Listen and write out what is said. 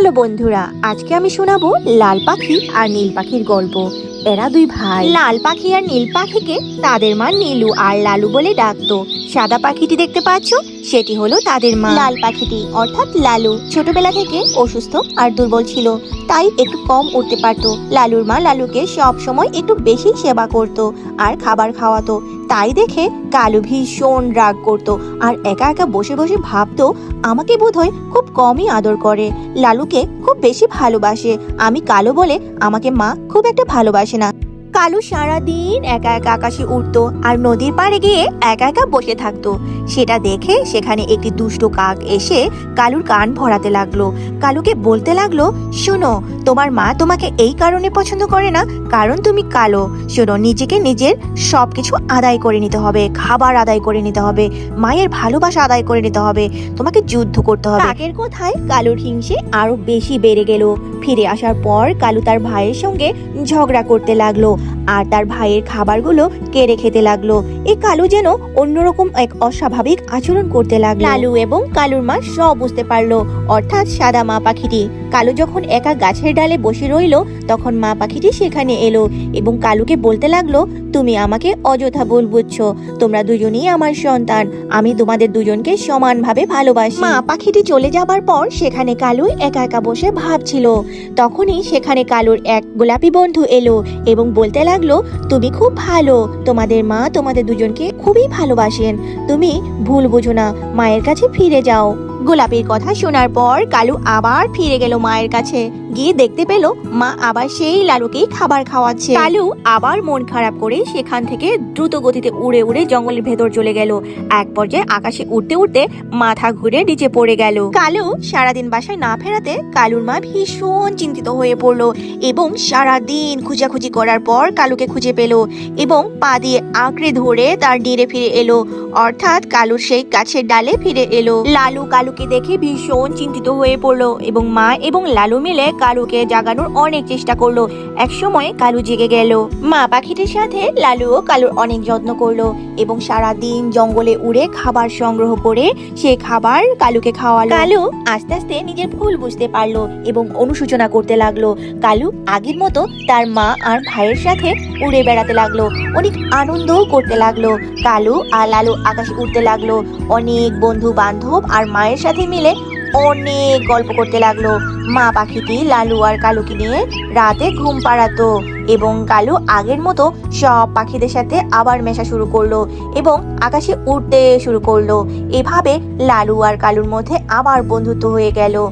Hello বন্ধুরা, আজকে আমি শোনাবো লাল পাখি আর নীল পাখির গল্প। এরা দুই ভাই। লাল পাখি আর নীল পাখিকে তাদের মা নীলু আর লালু বলে ডাকতো। সাদা পাখিটি দেখতে পাচ্ছ? সেটি হলো তাদের মা। লাল পাখিটি, অর্থাৎ লালু, ছোটবেলা থেকে অসুস্থ আর দুর্বল ছিল, তাই একটু কম উঠতে পারতো। লালুর মা লালুকে সব সময় একটু বেশি সেবা করত আর খাবার খাওয়াতো। তাই দেখে কালু ভীষণ রাগ করত আর একা একা বসে বসে ভাবত আমাকে বোধহয় খুব কমই আদর করে। লালুকে খুব বেশি ভালোবাসে। আমি কালো বলে আমাকে মা খুব একটা ভালোবাসে না। কালু সারাদিন একা একা আকাশে উঠতো আর নদীর পাড়ে গিয়ে একা একা বসে থাকতো। সেটা দেখে সেখানে একটি দুষ্ট কাক এসে কালুর কান ভরাতে লাগল। কালুকে বলতে লাগল, শোনো, তোমার মা তোমাকে এই কারণে পছন্দ করে না, কারণ তুমি কালো। শোনো, নিজেকে নিজের সবকিছু আদায় করে নিতে হবে, খাবার আদায় করে নিতে হবে, মায়ের ভালোবাসা আদায় করে নিতে হবে, তোমাকে যুদ্ধ করতে হবে। কাকের কথায় কালুর হিংসে আরও বেশি বেড়ে গেল। ফিরে আসার পর কালু তার ভাইয়ের সঙ্গে ঝগড়া করতে লাগল। আর তার ভাইয়ের খাবারগুলো কেড়ে খেতে লাগল। এ কালু যেন অন্যরকম এক অস্বাভাবিক আচরণ করতে লাগল। লালু এবং কালুর মা সব বুঝতে পারল অর্থাৎ সাদা মা পাখিটি। কালু যখন একা গাছের ডালে বসে রইল তখন মা পাখিটি সেখানে এলো এবং কালুকে বলতে লাগল তুমি আমাকে অযথা ভুল বুঝছ। তোমরা দুজনেই আমার সন্তান। আমি তোমাদের দুজনকে সমানভাবে ভালোবাসি। মা পাখিটি চলে যাবার পর সেখানে কালু একা একা বসে ভাবছিল। তখনই সেখানে কালুর এক গোলাপি বন্ধু এলো এবং বলতে লাগল তুমি খুব ভালো। তোমাদের মা তোমাদের দুজনকে খুবই ভালোবাসেন। তুমি ভুল বুঝো না, মায়ের কাছে ফিরে যাও। গোলাপের কথা শোনার পর কালু আবার ফিরে গেল মায়ের কাছে। গিয়ে দেখতে পেল মা আবার সেই লালুকেই খাবার খাওয়াচ্ছে। লালু আবার মন খারাপ করে সেখান থেকে দ্রুত গতিতে উড়ে উড়ে জঙ্গলের ভেতর চলে গেল। এক পর্যায়ে আকাশে উঠতে উঠতে মাথা ঘুরে নিচে পড়ে গেল। কালু সারাদিন বাসায় না ফেরাতে কালুর মা ভীষণ চিন্তিত হয়ে পড়ল এবং সারাদিন খুঁজাখুঁজি করার পর কালুকে খুঁজে পেল এবং পা দিয়ে আঁকড়ে ধরে তার ডিরে ফিরে এলো। অর্থাৎ কালুর সেই গাছের ডালে ফিরে এলো। লালু কালুকে দেখে ভীষণ চিন্তিত হয়ে পড়ল এবং মা এবং লালু মিলে কালুকে জাগানোর অনেক চেষ্টা করল। এক সময় কালু জেগে গেল। মা পাখিটির সাথে লালুও কালুর অনেক যত্ন করল এবং সারা দিন জঙ্গলে উড়ে খাবার সংগ্রহ করে সে খাবার কালুকে খাওয়ালো। কালু আস্তে আস্তে নিজের ভুল বুঝতে পারল এবং অনুশোচনা করতে লাগল। কালু আগের মতো তার মা আর ভাইয়ের সাথে উড়ে বেড়াতে লাগল। অনেক আনন্দও করতে লাগল। কালু আর লালু আকাশে উঠতে লাগল। অনেক বন্ধু বান্ধব আর মায়ের সাথে মিলে অনেক গল্প করতে লাগল। মা পাখিটি, লালু আর কালুকে নিয়ে রাতে ঘুম পাড়াতো এবং কালু আগের মতো সব পাখিদের সাথে আবার মেশা শুরু করল এবং আকাশে উঠতে শুরু করল। এভাবে লালু আর কালুর মধ্যে আবার বন্ধুত্ব হয়ে গেল।